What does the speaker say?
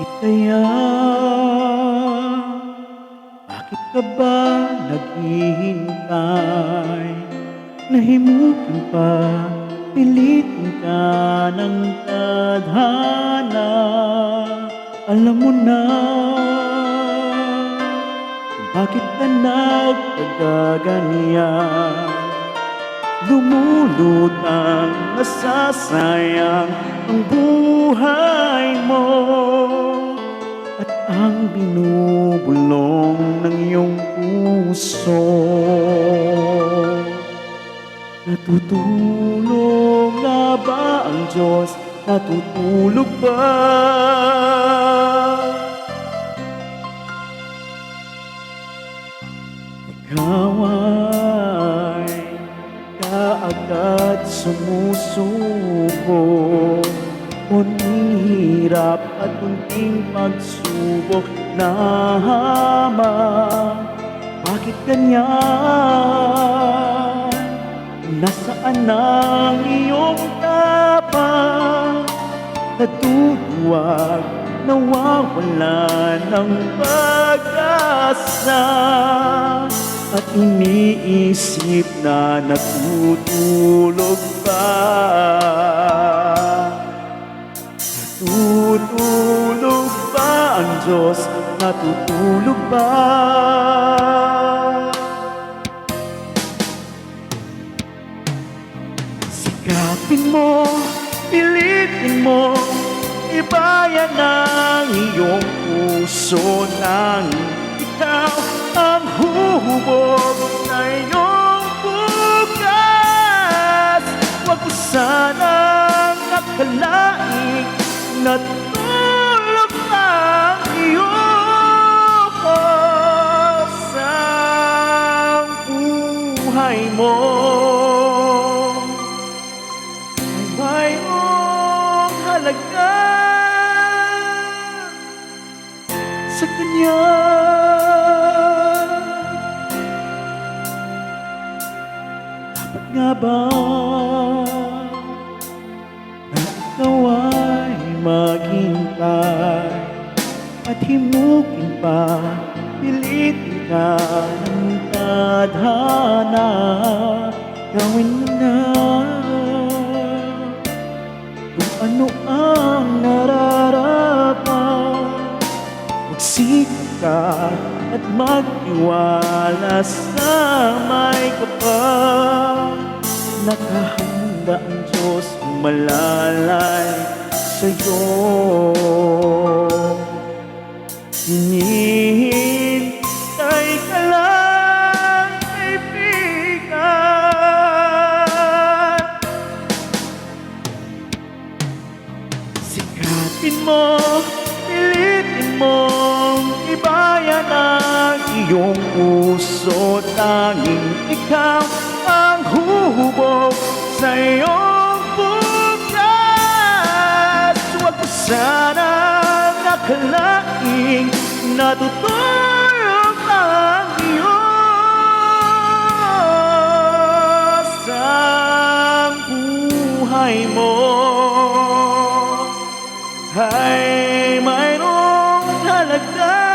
Kaya? Bakit ka ba naghihintay? Nahimukin pa, pilitin ka ng tadhana. Alam mo na bakit ka nagkagaganyan Lumulutang nasasayang ang buhay mo ang binubulong ng iyong puso Natutulog na ba ang Diyos? Natutulog ba? Ikaw ay kaagad sumusuko hirap at unting pagsubok na hamang Bakit ganyan? Nasaan ang iyong tapang? Natutuwag, nawawala ng pag-asa At iniisip na natutulog pa Diyos? Natutulog ba? Sikapin mo, pilitin mo Ibayan ang iyong puso nang ikaw ang huhubog sa iyong bukas Huwag mo sanang nakalaing natulog ang iyong sa buhay mo ay halaga sa Kanya. Nga ba at himukin pa, pilitin ka ng tadhana, gawin na kung ano ang nararapat Magsikap ka at magtiwala sa may kapal. Nakahanda ang Diyos malalay sa'yo Hinihintay ka lang, kaibigan. Sikapin mo, pilitin mong ibayan ang iyong puso Tanging ikaw ang huhubog sa iyong bukas Huwag mo sana aking natutulog ang Diyos. Sa buhay mo ay mayroong halagang